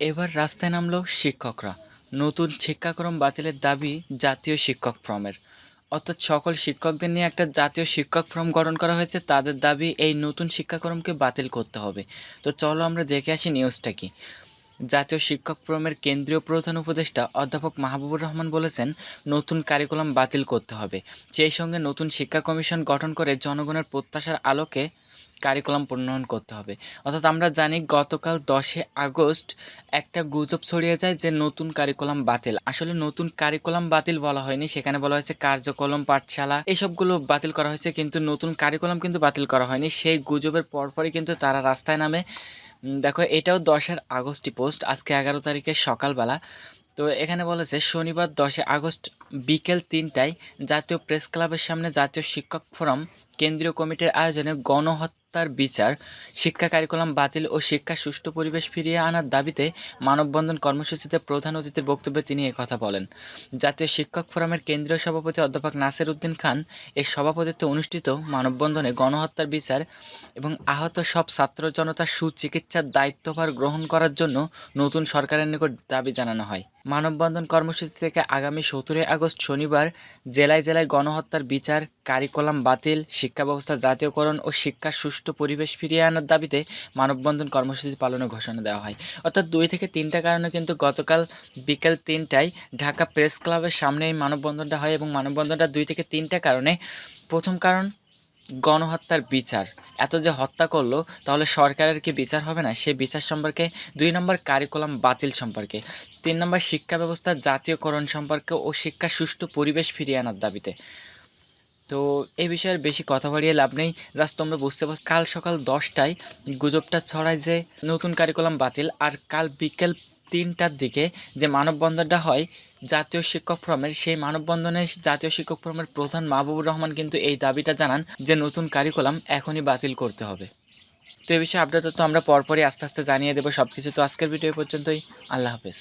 এবার রাস্তায় নামলো শিক্ষকরা। নতুন শিক্ষাক্রম বাতিলের দাবি জাতীয় শিক্ষক ফ্রমের। অর্থাৎ সকল শিক্ষকদের নিয়ে একটা জাতীয় শিক্ষক ফর্ম গঠন করা হয়েছে, তাদের দাবি এই নতুন শিক্ষাক্রমকে বাতিল করতে হবে। তো চলো আমরা দেখে আসি নিউজটা কি। জাতীয় শিক্ষক ফোরামের কেন্দ্রীয় প্রধান উপদেষ্টা অধ্যাপক মাহবুবুর রহমান বলেছেন, নতুন কারিকুলাম বাতিল করতে হবে। সেই সঙ্গে নতুন শিক্ষা কমিশন গঠন করে জনগণের প্রত্যাশার আলোকে কারিকুলাম প্রণয়ন করতে হবে। অর্থাৎ আমরা জানি গতকাল দশে আগস্ট একটা গুজব ছড়িয়ে যায় যে নতুন কারিকুলাম বাতিল। আসলে নতুন কারিকুলাম বাতিল বলা হয়নি, সেখানে বলা হয়েছে কার্যকলম, পাঠশালা এসবগুলো বাতিল করা হয়েছে, কিন্তু নতুন কারিকুলাম কিন্তু বাতিল করা হয়নি। সেই গুজবের পরপরই কিন্তু তারা রাস্তায় নামে। দেখো, এটাও দশের আগস্টই পোস্ট, আজকে এগারো তারিখে সকালবেলা। তো এখানে বলেছে, শনিবার দশে আগস্ট বিকেল তিনটায় জাতীয় প্রেস ক্লাবের সামনে জাতীয় শিক্ষক ফোরাম কেন্দ্রীয় কমিটির আয়োজনে গণহত্যার বিচার, শিক্ষা কারিকুলাম বাতিল ও শিক্ষা সুষ্ঠু পরিবেশ ফিরিয়ে আনার দাবিতে মানববন্ধন কর্মসূচিতে প্রধান অতিথির বক্তব্যে তিনি কথা বলেন। জাতীয় শিক্ষক ফোরামের কেন্দ্রীয় সভাপতি অধ্যাপক নাসির উদ্দিন খান এর সভাপতিত্বে অনুষ্ঠিত মানববন্ধনে গণহত্যার বিচার এবং আহত সব ছাত্র জনতার সুচিকিৎসার দায়িত্বভার গ্রহণ করার জন্য নতুন সরকারের নিকট দাবি জানানো হয়। মানববন্ধন কর্মসূচি থেকে আগামী সতেরোই আগস্ট শনিবার জেলায় জেলায় গণহত্যার বিচার, কারিকুলাম বাতিল শিক্ষা ব্যবস্থা জাতীয়করণ ও শিক্ষার সুষ্ঠু পরিবেশ ফিরিয়ে আনার দাবিতে মানববন্ধন কর্মসূচি পালনের ঘোষণা দেওয়া হয়। অর্থাৎ দুই থেকে তিনটা কারণে কিন্তু গতকাল বিকেল তিনটায় ঢাকা প্রেস ক্লাবের সামনে এই মানববন্ধনটা হয় এবং মানববন্ধনটা দুই থেকে তিনটা কারণে প্রথম কারণ গণহত্যার বিচার। এত যে হত্যা করল, তাহলে সরকারের কি বিচার হবে না? সে বিচার সম্পর্কে দুই নম্বর কারিকুলাম বাতিল সম্পর্কে, তিন নম্বর শিক্ষা ব্যবস্থার জাতীয়করণ সম্পর্কে ও শিক্ষা সুষ্ঠু পরিবেশ ফিরিয়ে আনার দাবিতে। তো এই বিষয়ে বেশি কথা বাড়িয়ে লাভ নেই জাস্ট তোমরা বুঝতে পারছ। কাল সকাল দশটায় গুজবটা ছড়ায় যে নতুন কারিকুলাম বাতিল, আর কাল বিকেল তিনটার দিকে যে মানববন্ধনটা হয়, জাতীয় শিক্ষক ফোরামের, সেই মানববন্ধনে জাতীয় শিক্ষক ফোরামের প্রধান মাহবুবুর রহমান কিন্তু এই দাবিটা জানান যে নতুন কারিকুলাম এখনই বাতিল করতে হবে। তো এই বিষয়ে আপডেট তো আমরা পরপরই আস্তে আস্তে জানিয়ে দেবো। সব কিছু তো আজকের ভিডিও পর্যন্তই। আল্লাহ হাফেজ।